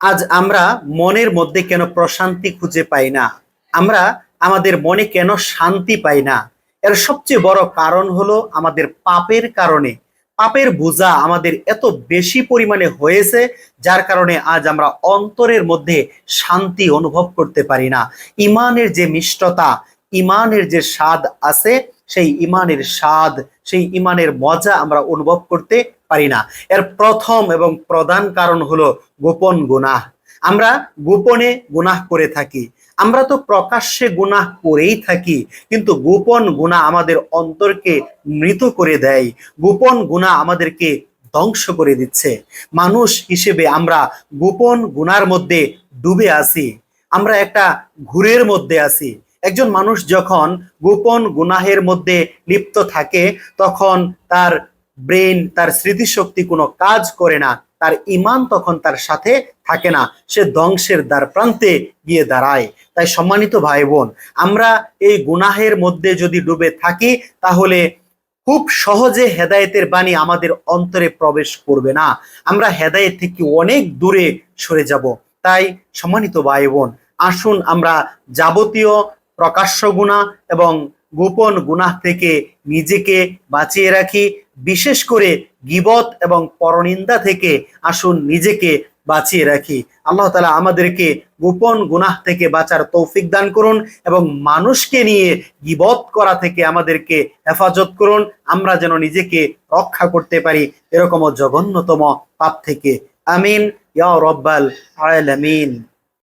আজ আমরা মনের মধ্যে কেন প্রশান্তি খুঁজে পাই না? আমরা আমাদের মনে কেন শান্তি পাই না? এর সবচেয়ে বড় কারণ হলো আমাদের পাপের কারণে। পাপের বোঝা আমাদের এত বেশি পরিমাণে হয়েছে, যার কারণে আজ আমরা অন্তরের মধ্যে শান্তি অনুভব করতে পারি না। ইমানের যে মিষ্টতা, ইমানের যে স্বাদ আছে সেই ইমানের স্বাদ, সেই ইমানের মজা আমরা অনুভব করতে পারি না। এর প্রথম এবং প্রধান কারণ হলো গোপন গুনাহ। আমরা গোপনে গুনাহ করে থাকি। আমরা তো প্রকাশ্যে গুনাহ করেই থাকি, কিন্তু গোপন গুনাহ আমাদের অন্তরকে মৃত করে দেয়। গোপন গুনাহ আমাদেরকে ধ্বংস করে দিচ্ছে। মানুষ হিসেবে আমরা গোপন গুনার মধ্যে ডুবে আছি। আমরা একটা ঘুরের মধ্যে আছি। একজন মানুষ যখন গোপন গুনাহের মধ্যে লিপ্ত থাকে, তখন তার ব্রেন তার স্মৃতিশক্তি কোনো কাজ করে না, তার ইমান তখন তার সাথে থাকে না, সে ধ্বংসের দ্বার প্রান্তে গিয়ে দাঁড়ায়। তাই সম্মানিত ভাই বোন আমরা এই গুনাহের মধ্যে যদি ডুবে থাকি, তাহলে খুব সহজে হেদায়েতের বাণী আমাদের অন্তরে প্রবেশ করবে না। আমরা হেদায়েত থেকে অনেক দূরে সরে যাব। তাই সম্মানিত ভাই বোন আসুন আমরা যাবতীয় প্রকাশ্য গুণা এবং গোপন গুনাহ থেকে নিজেকে বাঁচিয়ে রাখি। বিশেষ করে গিবত এবং পরনিন্দা থেকে আসুন নিজেকে বাঁচিয়ে রাখি। আল্লাহ তালা আমাদেরকে গোপন গুনাহ থেকে বাঁচার তৌফিক দান করুন এবং মানুষকে নিয়ে গিবত করা থেকে আমাদেরকে হেফাজত করুন। আমরা যেন নিজেকে রক্ষা করতে পারি এরকম জঘন্যতম পাপ থেকে। আমিন। ইয়া রব্বাল আলামিন।